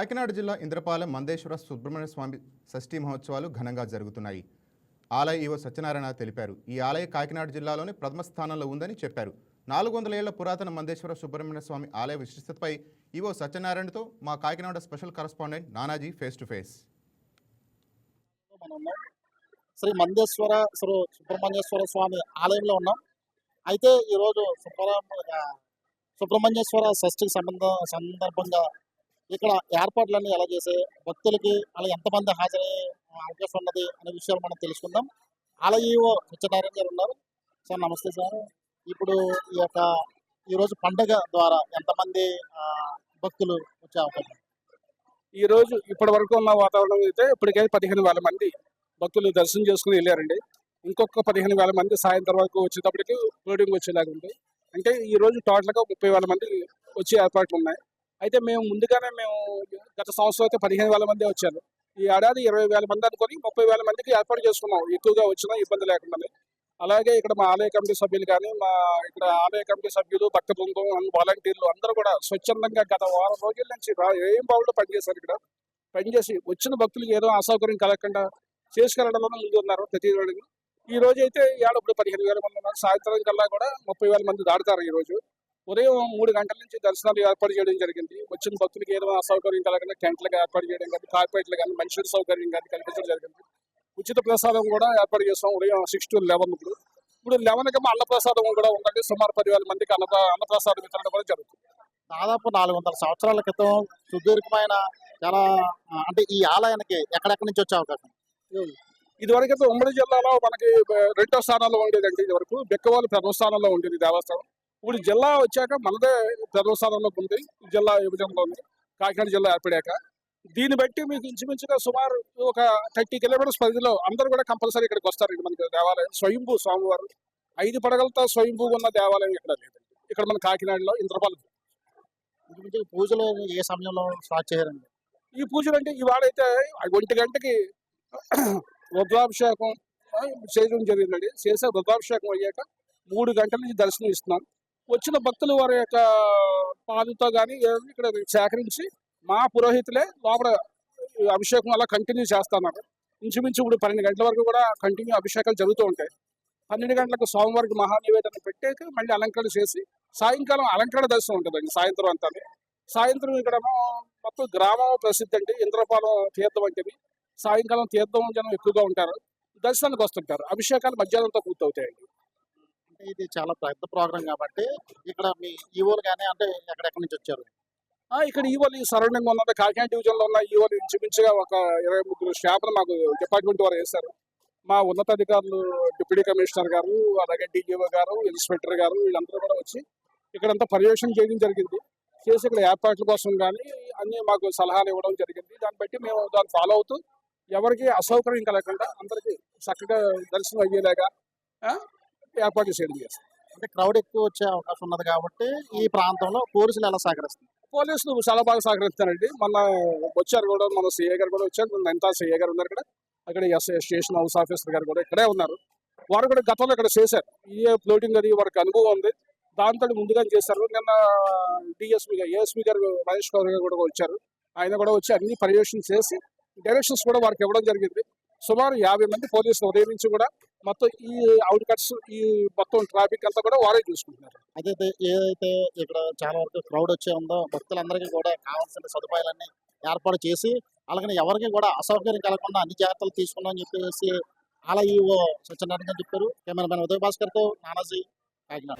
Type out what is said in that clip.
కాకినాడ జిల్లా ఇంద్రపాలెం మందేశ్వర సుబ్రహ్మణ్య స్వామి షష్ఠీ మహోత్సవాలు ఘనంగా జరుగుతున్నాయి. ఆలయ ఈవో సత్యనారాయణ తెలిపారు. ఈ ఆలయ కాకినాడ జిల్లాలోని ప్రథమ స్థానంలో ఉందని చెప్పారు. నాలుగు వందల ఏళ్ళ పురాతన మందేశ్వర సుబ్రహ్మణ్య స్వామి ఆలయ విశిష్టతపై ఈవో సత్యనారాయణతో మా Kakinada special correspondent Nanaji face to face. Shri Mandeshwara Shri Subrahmanyeshwara Swamy ఆలయంలో ఉన్నాం. అయితే ఈరోజు సుబ్రహ్మ సుబ్రహ్మణ్యేశ్వర షష్ఠికి సంబంధ సందర్భంగా ఇక్కడ ఏర్పాట్లన్నీ ఎలా చేసే భక్తులకి అలా ఎంతమంది హాజరయ్యే అవకాశం ఉన్నది అనే విషయాలు మనం తెలుసుకుందాం. ఆలయో సత్యనారాయణ గారు ఉన్నారు. సార్ నమస్తే సార్. ఇప్పుడు ఈ యొక్క ఈరోజు పండగ ద్వారా ఎంతమంది భక్తులు వచ్చే అవకాశం? ఈ రోజు ఇప్పటి వరకు ఉన్న వాతావరణం అయితే ఇప్పటికైతే పదిహేను వేల మంది భక్తులు దర్శనం చేసుకుని వెళ్ళారండి. ఇంకొక పదిహేను వేల మంది సాయంత్రం వరకు వచ్చేటప్పటికి బోర్డింగ్ వచ్చేలాగా ఉంది. అంటే ఈ రోజు ముప్పై వేల మంది వచ్చే ఏర్పాట్లు ఉన్నాయి. అయితే మేము ముందుగానే మేము గత సంవత్సరం అయితే పదిహేను వేల మంది వచ్చారు ఈ ఏడాది ఇరవై వేల మంది అనుకొని ముప్పై వేల మందికి ఏర్పాటు చేసుకున్నాం. ఎక్కువగా వచ్చినా ఇబ్బంది లేకుండా అలాగే ఇక్కడ మా ఆలయ కమిటీ సభ్యులు కానీ మా ఇక్కడ ఆలయ కమిటీ సభ్యులు భక్త బృందం వాలంటీర్లు అందరూ కూడా స్వచ్ఛందంగా గత వారం రోజుల నుంచి రా- ఏం బాగుందో పనిచేశారు ఇక్కడ? పనిచేసి వచ్చిన భక్తులకు ఏదో అసౌకర్యం కలగకుండా చేసుకెళ్ళడంలో ముందు ఉన్నారు ప్రతి రోజు ఈ రోజు అయితే ఇవాళ ఇప్పుడు పదిహేను వేల మంది ఉన్నారు. సాయంత్రం కల్లా కూడా ముప్పై వేల మంది దాటుతారు ఈ రోజు. ఉదయం మూడు గంటల నుంచి దర్శనాలు ఏర్పాటు చేయడం జరిగింది. వచ్చిన భక్తులకు ఏదో అసౌకర్యం కలగకుండా టెంట్లుగా ఏర్పాటు చేయడం కానీ కార్పొరేట్లు కానీ మనుషుల సౌకర్యం కానీ కల్పించడం జరిగింది. ఉచిత ప్రసాదం కూడా ఏర్పాటు చేస్తాం ఉదయం సిక్స్ టు లెవెన్ ఇప్పుడు ఇప్పుడు లెవెన్కి అన్న ప్రసాదం కూడా ఉందండి. సుమారు పదివేల మందికి అన్న అన్నప్రసాదం వితరణ కూడా జరుగుతుంది. దాదాపు నాలుగు వందల సంవత్సరాల క్రితం సుదీర్ఘమైన చాలా అంటే ఈ ఆలయానికి ఎక్కడెక్కడి నుంచి వచ్చే అవకాశం? ఇదివరకు అయితే ఉమ్మడి జిల్లాలో మనకి రెండో స్థానంలో ఉండేదండి ఇది వరకు బెక్కవాళ్ళు ప్రథమ స్థానంలో ఉండేది దేవస్థానం. ఇప్పుడు జిల్లా వచ్చాక మనదే ప్రథమ స్థానంలో ఉంది. జిల్లా విభజనలో ఉంది? కాకినాడ జిల్లా ఏర్పడాక. దీన్ని బట్టి మీకు ఇంచుమించుగా సుమారు ఒక థర్టీ కిలోమీటర్స్ పరిధిలో అందరూ కూడా కంపల్సరీ ఇక్కడికి వస్తారు. మనకి దేవాలయం. స్వయంభూ స్వామివారు. ఐదు పడగలతో స్వయంభూ ఉన్న దేవాలయం ఇక్కడ లేదండి ఇక్కడ మన కాకినాడలో ఇంద్రపాలెం. పూజలు ఏ సమయంలో స్టార్ట్ చేయారండి ఈ పూజలు అంటే ఇవాళైతే ఒంటి గంటకి రుద్రాభిషేకం చేయడం జరిగిందండి. చేసే రుద్రాభిషేకం అయ్యాక మూడు గంటల నుంచి దర్శనం ఇస్తున్నాం. వచ్చిన భక్తులు వారి యొక్క పాదుతో కానీ ఇక్కడ సేకరించి మా పురోహితులే లోపల అభిషేకం అలా కంటిన్యూ చేస్తున్నారు. ఇంచుమించు ఇప్పుడు పన్నెండు గంటల వరకు కూడా కంటిన్యూ అభిషేకాలు జరుగుతూ ఉంటాయి. పన్నెండు గంటలకు స్వామివారికి మహానివేదన పెట్టాక మళ్ళీ అలంకరణ చేసి సాయంకాలం అలంకరణ దర్శనం ఉంటుందండి సాయంత్రం అంతా సాయంత్రం ఇక్కడ మొత్తం గ్రామం ప్రసిద్ధి అండి. ఇంద్రపాలెం తీర్థం వంటివి సాయంకాలం తీర్థం జనం ఎక్కువగా ఉంటారు. దర్శనానికి వస్తుంటారు. అభిషేకాలు మధ్యాహ్నంతో పూర్తవుతాయండి. అంటే ఇది చాలా పెద్ద ప్రోగ్రామ్ కాబట్టి ఇక్కడ మీ ఈవోలు కానీ అంటే ఎక్కడెక్కడి నుంచి వచ్చారు? ఇక్కడ ఈవోలు ఈ సరౌండింగ్ ఉన్నది. కాకినాడ డివిజన్లో ఉన్న ఈవోలు ఇంచుమించుగా ఒక ఇరవై ముగ్గురు స్టాఫ్ను మాకు డిపార్ట్మెంట్ వారు వేశారు. మా ఉన్నతాధికారులు డిప్యూటీ కమిషనర్ గారు అలాగే డిఈఓ గారు ఇన్స్పెక్టర్ గారు వీళ్ళందరూ కూడా వచ్చి ఇక్కడంతా పర్యవేక్షణ చేయడం జరిగింది. చేసి ఇక్కడ ఏర్పాట్ల కోసం కానీ అన్ని మాకు సలహాలు ఇవ్వడం జరిగింది. దాన్ని బట్టి మేము దాన్ని ఫాలో అవుతూ ఎవరికి అసౌకర్యం కలగకుండా అందరికీ చక్కగా దర్శనం అయ్యేలాగా ఏర్పాటు ఏర్పాట్లు చేయడం చేస్తాం. అంటే క్రౌడ్ ఎక్కువ వచ్చే అవకాశం ఉన్నది కాబట్టి ఈ ప్రాంతంలో పోలీసులు ఎలా సహకరిస్తారు? పోలీసులు చాలా బాగా సహకరిస్తారండి. మన వచ్చారు కూడా మన సిఏ గారు కూడా వచ్చారు. మన ఎంత సిఏ గారు ఉన్నారు ఇక్కడ. అక్కడ ఎస్ఐ స్టేషన్ హౌస్ ఆఫీసర్ గారు కూడా ఇక్కడే ఉన్నారు. వారు కూడా గతంలో ఇక్కడ చేశారు. ఏ ఫ్లోటింగ్ అది వారికి అనుభవం ఉంది. దాంతో ముందుగా చేశారు. నిన్న డిఎస్పీ గారు ఏఎస్పీ గారు మహేష్ గౌర్ గారు కూడా వచ్చారు. ఆయన కూడా వచ్చి అన్ని పర్యవేక్షణ చేసి డైరెక్షన్స్ కూడా వారికి ఇవ్వడం జరిగింది. సుమారు యాభై మంది పోలీసులు ఉదయం నుంచి కూడా మొత్తం ఈ అవుట్ కట్స్ ఈ మొత్తం ట్రాఫిక్ అంతా కూడా వారే చూసుకుంటున్నారు. అదే ఏదైతే ఇక్కడ చాలా వరకు క్రౌడ్ వచ్చే ఉందో భక్తులందరికీ కూడా కావాల్సిన సదుపాయాలన్నీ ఏర్పాటు చేసి అలాగని ఎవరికి కూడా అసౌకర్యం కలగకుండా అన్ని జాగ్రత్తలు తీసుకున్నామని చెప్పేసి అలా ఈవో సత్యనారాయణ గారు చెప్పారు. కెమెరామెన్ ఉదయ్ భాస్కర్తో నానాజీ కాకినాడ